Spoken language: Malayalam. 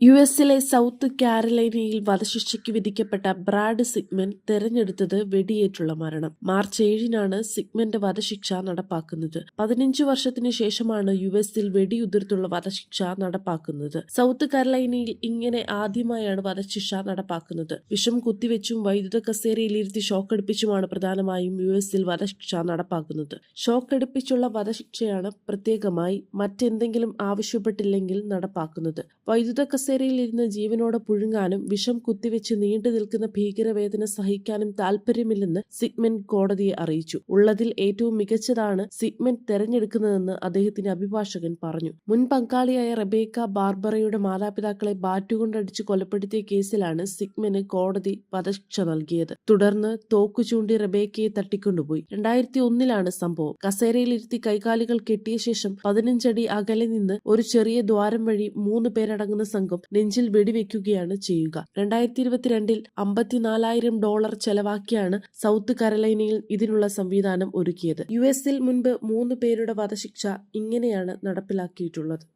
യു എസിലെ സൗത്ത് കാരലൈനയിൽ വധശിക്ഷയ്ക്ക് വിധിക്കപ്പെട്ട ബ്രാഡ് സിഗ്മൻ തെരഞ്ഞെടുത്തത് വെടിയേറ്റുള്ള മരണം. മാർച്ച് ഏഴിനാണ് സിഗ്മന്റെ വധശിക്ഷ നടപ്പാക്കുന്നത്. പതിനഞ്ചു വർഷത്തിന് ശേഷമാണ് യു എസിൽ വെടിയുതിർത്തുള്ള വധശിക്ഷ നടപ്പാക്കുന്നത്. സൗത്ത് കാരലൈനയിൽ ഇങ്ങനെ ആദ്യമായാണ് വധശിക്ഷ നടപ്പാക്കുന്നത്. വിഷം കുത്തിവെച്ചും വൈദ്യുത കസേരയിലിരുത്തി ഷോക്കടിപ്പിച്ചുമാണ് പ്രധാനമായും യു എസിൽ വധശിക്ഷ നടപ്പാക്കുന്നത്. ഷോക്കടിപ്പിച്ചുള്ള വധശിക്ഷയാണ് പ്രത്യേകമായി മറ്റെന്തെങ്കിലും ആവശ്യപ്പെട്ടില്ലെങ്കിൽ നടപ്പാക്കുന്നത്. വൈദ്യുത ഇരുന്ന് ജീവനോടെ പുഴുങ്ങാനും വിഷം കുത്തിവെച്ച് നീണ്ടു നിൽക്കുന്ന ഭീകരവേദന സഹിക്കാനും താല്പര്യമില്ലെന്ന് സിഗ്മെന്റ് കോടതിയെ അറിയിച്ചു. ഉള്ളതിൽ ഏറ്റവും മികച്ചതാണ് സിഗ്മെന്റ് തെരഞ്ഞെടുക്കുന്നതെന്ന് അദ്ദേഹത്തിന്റെ അഭിഭാഷകൻ പറഞ്ഞു. മുൻ പങ്കാളിയായ റബേക്ക ബാർബറയുടെ മാതാപിതാക്കളെ ബാറ്റുകൊണ്ടടിച്ച് കൊലപ്പെടുത്തിയ കേസിലാണ് സിഗ്മന് കോടതി വധശിക്ഷ നൽകിയത്. തുടർന്ന് തോക്കു ചൂണ്ടി റബേക്കയെ തട്ടിക്കൊണ്ടുപോയി. രണ്ടായിരത്തി ഒന്നിലാണ് സംഭവം. കസേരയിലിരുത്തി കൈകാലുകൾ കെട്ടിയ ശേഷം പതിനഞ്ചടി അകലെ നിന്ന് ഒരു ചെറിയ ദ്വാരം വഴി മൂന്ന് പേരടങ്ങുന്ന സംഘം നെഞ്ചിൽ വെടിവെക്കുകയാണ് ചെയ്യുക. രണ്ടായിരത്തി ഇരുപത്തിരണ്ടിൽ അമ്പത്തിനാലായിരം ഡോളർ ചെലവാക്കിയാണ് സൗത്ത് കരലൈനയിൽ ഇതിനുള്ള സംവിധാനം ഒരുക്കിയത്. യു എസിൽ മുൻപ് മൂന്ന് പേരുടെ വധശിക്ഷ ഇങ്ങനെയാണ് നടപ്പിലാക്കിയിട്ടുള്ളത്.